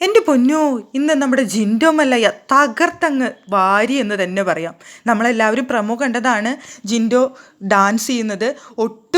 എന്റെ പൊന്നോ ഇന്ന് നമ്മുടെ ജിൻഡോ തകർത്തങ്ങ് വാരി എന്ന് തന്നെ പറയാം. നമ്മളെല്ലാവരും പ്രമോ കണ്ടതാണ് ജിൻഡോ ഡാൻസ് ചെയ്യുന്നത്.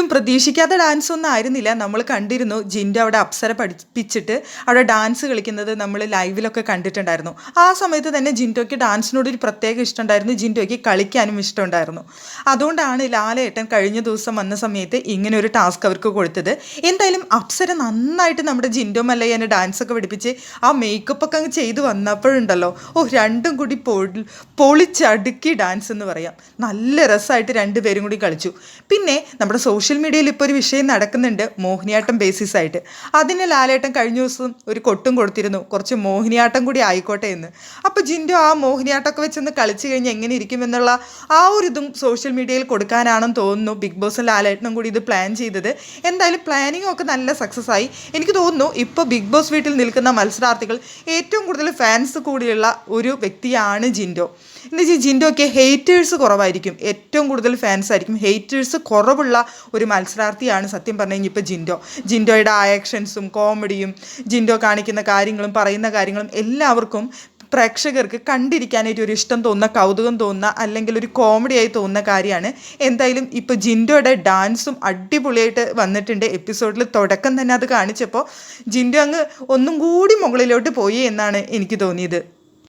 ഒട്ടും പ്രതീക്ഷിക്കാത്ത ഡാൻസ് ഒന്നും ആയിരുന്നില്ല. നമ്മൾ കണ്ടിരുന്നു ജിന്റെ അവിടെ അപ്സര പഠിപ്പിച്ചിട്ട് അവിടെ ഡാൻസ് കളിക്കുന്നത് നമ്മൾ ലൈവിലൊക്കെ കണ്ടിട്ടുണ്ടായിരുന്നു. ആ സമയത്ത് തന്നെ ജിൻഡോയ്ക്ക് ഡാൻസിനോട് ഒരു പ്രത്യേക ഇഷ്ടമുണ്ടായിരുന്നു ജിൻഡോയ്ക്ക് കളിക്കാനും ഇഷ്ടമുണ്ടായിരുന്നു അതുകൊണ്ടാണ് ലാലേട്ടൻ കഴിഞ്ഞ ദിവസം വന്ന സമയത്ത് ഇങ്ങനെ ഒരു ടാസ്ക് അവർക്ക് കൊടുത്തത്. എന്തായാലും അപ്സര നന്നായിട്ട് നമ്മുടെ ജിൻഡോ മല്ലയ്യനെ ഡാൻസ് ഒക്കെ പഠിപ്പിച്ച് ആ മേക്കപ്പ് ഒക്കെ അങ്ങ് ചെയ്ത് വന്നപ്പോഴുണ്ടല്ലോ. ഓ രണ്ടും കൂടി പൊളി പൊളിച്ചടുക്കി ഡാൻസ് എന്ന് പറയാം. നല്ല രസമായിട്ട് രണ്ടുപേരും കൂടി കളിച്ചു. പിന്നെ നമ്മുടെ സോഷ്യൽ മീഡിയയിൽ ഇപ്പോൾ ഒരു വിഷയം നടക്കുന്നുണ്ട് മോഹിനിയാട്ടം ബേസിസ് ആയിട്ട്. അതിന് ലാലേട്ടൻ കഴിഞ്ഞ ദിവസം ഒരു കൊട്ടും കൊടുത്തിരുന്നു. കുറച്ച് മോഹിനിയാട്ടം കൂടി ആയിക്കോട്ടെ എന്ന്. അപ്പോൾ ജിൻഡോ ആ മോഹിനിയാട്ടമൊക്കെ വെച്ചൊന്ന് കളിച്ചു കഴിഞ്ഞാൽ എങ്ങനെ ഇരിക്കുമെന്നുള്ള ആ ഒരു ഇതും സോഷ്യൽ മീഡിയയിൽ കൊടുക്കാനാണെന്ന് തോന്നുന്നു. ബിഗ് ബോസും ലാലേട്ടനും കൂടി ഇത് പ്ലാൻ ചെയ്തത്. എന്തായാലും പ്ലാനിങ് ഒക്കെ നല്ല സക്സസ് ആയി. എനിക്ക് തോന്നുന്നു ഇപ്പോൾ ബിഗ് ബോസ് വീട്ടിൽ നിൽക്കുന്ന മത്സരാർത്ഥികൾ ഏറ്റവും കൂടുതൽ ഫാൻസ് കൂടിയുള്ള ഒരു വ്യക്തിയാണ് ജിൻഡോ. എന്ന് വെച്ചാൽ ജിൻഡോയ്ക്ക് ഹെയ്റ്റേഴ്സ് കുറവായിരിക്കും. ഏറ്റവും കൂടുതൽ ഫാൻസ് ആയിരിക്കും. ഹെയ്റ്റേഴ്സ് കുറവുള്ള മത്സരാർത്ഥിയാണ് സത്യം പറഞ്ഞു കഴിഞ്ഞാൽ ഇപ്പോൾ ജിൻഡോ. ജിൻഡോയുടെ ആക്ഷൻസും കോമഡിയും ജിൻഡോ കാണിക്കുന്ന കാര്യങ്ങളും പറയുന്ന കാര്യങ്ങളും എല്ലാവർക്കും പ്രേക്ഷകർക്ക് കണ്ടിരിക്കാനായിട്ട് ഒരു ഇഷ്ടം തോന്നുന്ന കൗതുകം തോന്നുന്ന അല്ലെങ്കിൽ ഒരു കോമഡിയായി തോന്നുന്ന കാര്യമാണ്. എന്തായാലും ഇപ്പോൾ ജിൻഡോയുടെ ഡാൻസും അടിപൊളിയായിട്ട് വന്നിട്ടുണ്ട്. എപ്പിസോഡിൽ തുടക്കം തന്നെ അത് കാണിച്ചപ്പോൾ ജിൻഡോ അങ്ങ് ഒന്നും കൂടി മുകളിലോട്ട് പോയി എന്നാണ് എനിക്ക് തോന്നിയത്.